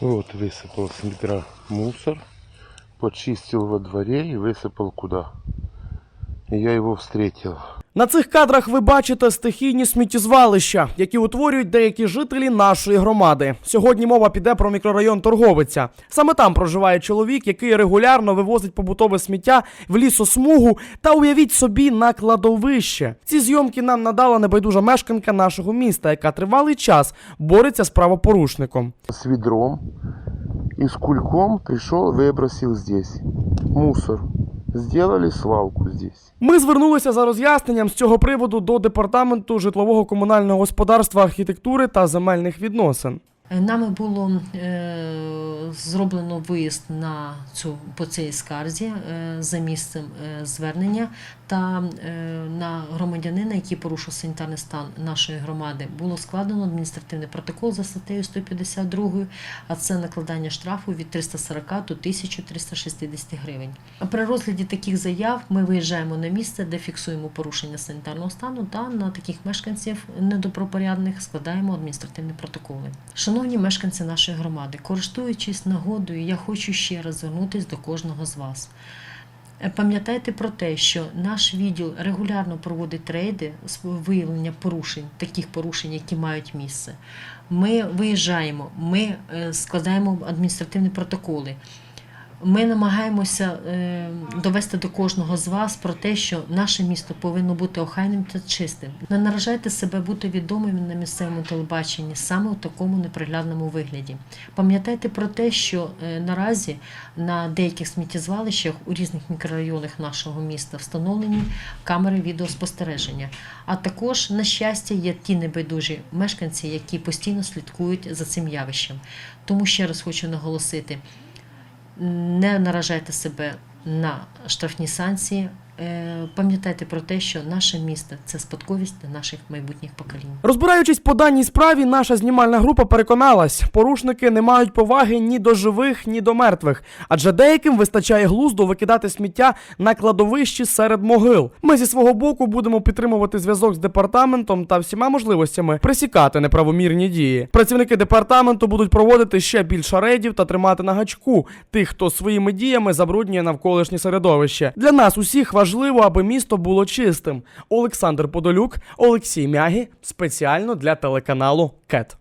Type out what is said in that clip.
Вот высыпал с метра мусор, почистил во дворе и высыпал куда. И я его встретил. На цих кадрах ви бачите стихійні сміттєзвалища, які утворюють деякі жителі нашої громади. Сьогодні мова піде про мікрорайон Торговиця. Саме там проживає чоловік, який регулярно вивозить побутове сміття в лісосмугу та уявіть собі на кладовище. Ці зйомки нам надала небайдужа мешканка нашого міста, яка тривалий час бореться з правопорушником. С ведром и с кульком пришел, выбросил здесь мусор. Сделали свалку здесь. Ми звернулися за роз'ясненням з цього приводу до департаменту житлового комунального господарства, архітектури та земельних відносин. Е, Нами було е, зроблено виїзд на цю по цій скарзі е, за місцем е, звернення та е, на громадянина, який порушив санітарний стан нашої громади, було складено адміністративний протокол за статтею 152, а це накладання штрафу від 340 до 1360 гривень. При розгляді таких заяв ми виїжджаємо на місце, де фіксуємо порушення санітарного стану та на таких мешканців недобропорядних складаємо адміністративні протоколи. Шановні мешканці нашої громади, користуючись нагодою, я хочу ще раз звернутися до кожного з вас. Е, Пам'ятайте про те, що наш відділ регулярно проводить рейди з виявлення порушень, таких порушень, які мають місце. Ми виїжджаємо, ми е, складаємо адміністративні протоколи. Ми намагаємося е, довести до кожного з вас про те, що наше місто повинно бути охайним та чистим. Не наражайте себе бути відомими на місцевому телебаченні саме у такому неприглядному вигляді. Пам'ятайте про те, що е, наразі на деяких сміттєзвалищах у різних мікрорайонах нашого міста встановлені камери відеоспостереження. А також, на щастя, є ті небайдужі мешканці, які постійно слідкують за цим явищем. Тому ще раз хочу наголосити не наражайте себе на штрафні санкції. Е, Пам'ятайте про те, що наше місто це спадковість для наших майбутніх поколінь. Розбираючись по даній справі, наша знімальна група переконалась, порушники не мають поваги ні до живих, ні до мертвих, адже деяким вистачає глузду викидати сміття на кладовищі серед могил. Ми зі свого боку будемо підтримувати зв'язок з департаментом та всіма можливостями пресікати неправомірні дії. Працівники департаменту будуть проводити ще більше рейдів та тримати на гачку тих, хто своїми діями забруднює навколишнє середовище. Для нас усіх важливо, аби місто було чистим. Олександр Подолюк, Олексій Мягі спеціально для телеканалу КЕТ.